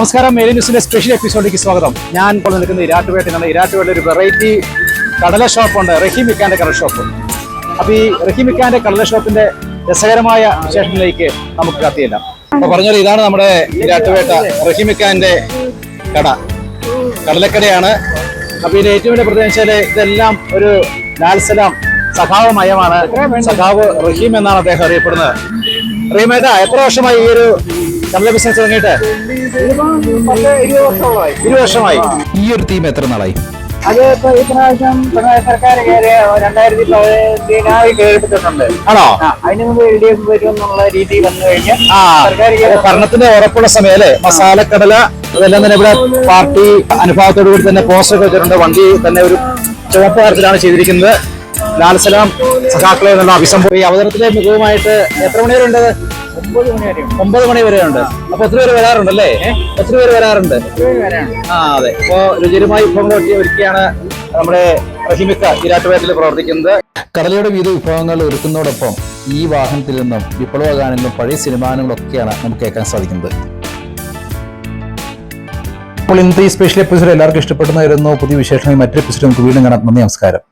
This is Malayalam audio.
നമസ്കാരം മെയിൻ ന്യൂസിന്റെ സ്പെഷ്യൽ എപ്പിസോഡിലേക്ക് സ്വാഗതം. ഞാൻ ഇപ്പോൾ നിൽക്കുന്ന ഇരാട്ടുപേട്ടയിലാണ്. ഇരാട്ടുപേട്ട ഒരു വെറൈറ്റി കടല ഷോപ്പുണ്ട് റഹീമിക്കാന്റെ കടല ഷോപ്പ് അപ്പൊ ഈ റഹീമിക്കാന്റെ കടല ഷോപ്പിന്റെ രസകരമായ വിശേഷങ്ങളിലേക്ക് നമുക്ക് കത്തിയില്ല അപ്പൊ പറഞ്ഞാൽ ഇതാണ് നമ്മുടെ ഇരാട്ടുപേട്ട റഹീമിക്കാന്റെ കട. കടലക്കടയാണ്. അപ്പൊ ഇതിന് ഏറ്റവും വലിയ പ്രത്യേകത വെച്ചാൽ ഇതെല്ലാം ഒരു ലാൽസലാം സഖാവ് മയമാണ്. സഖാവ് റഹീം എന്നാണ് അദ്ദേഹം അറിയപ്പെടുന്നത്. റഹീമേട്ട എത്ര വർഷമായി ഈ ഒരു കടല ബിസിനസ് തുടങ്ങിയിട്ട്? ഇരുപത് വർഷമായി. ഈ ഒരു തീം എത്ര നാളായി? അത് ഇപ്പൊ ഈ പ്രാവശ്യം പിണറായി സർക്കാർ കയറി രണ്ടായിരത്തി ആണോ? അതിന് മുമ്പ് എൽ ഡി എഫ് വരും എന്നുള്ള രീതി വന്നു കഴിഞ്ഞാൽ സർക്കാർ ഭരണത്തിന്റെ ഉറപ്പുള്ള സമയം അല്ലേ മസാലക്കടല അതെല്ലാം തന്നെ ഇവിടെ പാർട്ടി അനുഭവത്തോടു കൂടി തന്നെ പോസ്റ്റർ ഒക്കെ വെച്ചിട്ടുണ്ട്. വണ്ടി തന്നെ ഒരു ചുവപ്പ് കാര്യത്തിലാണ് ചെയ്തിരിക്കുന്നത്. ലാൽസലാം സഖാക്കളെ എന്നുള്ള അഭിസംബോധന. അവതരണത്തിലെ മികവുമായിട്ട് എത്ര മണിവരെ ഉണ്ട് ഒമ്പത് മണി വരെ മണി വരെ ഉണ്ട്. അപ്പൊ ഒത്തിരി പേര് വരാറുണ്ട് അല്ലേ ഒത്തിരി പേര് വരാറുണ്ട്? ആ അതെ. ഇപ്പോ രുചിരുമായി വിഭവങ്ങൾ ഒരുക്കിയാണ് നമ്മുടെ റഹിമിക്ക ഇരാട്ടുപേട്ടിൽ പ്രവർത്തിക്കുന്നത്. കടലയുടെ വിവിധ വിഭവങ്ങൾ ഒരുക്കുന്നതോടൊപ്പം ഈ വാഹനത്തിൽ നിന്നും വിപ്ലവ ഗാനങ്ങളും പഴയ സിനിമാനങ്ങളൊക്കെയാണ് നമുക്ക് കേൾക്കാൻ സാധിക്കുന്നത്. അപ്പോൾ ഇന്നത്തെ ഈ സ്പെഷ്യൽ എപ്പിസോഡ് എല്ലാവർക്കും ഇഷ്ടപ്പെടുന്നതായിരുന്നു. പുതിയ വിശേഷങ്ങൾ മറ്റൊരു എപ്പിസോഡ് നമുക്ക് വീണ്ടും കാണാം. നന്ദി നമസ്കാരം.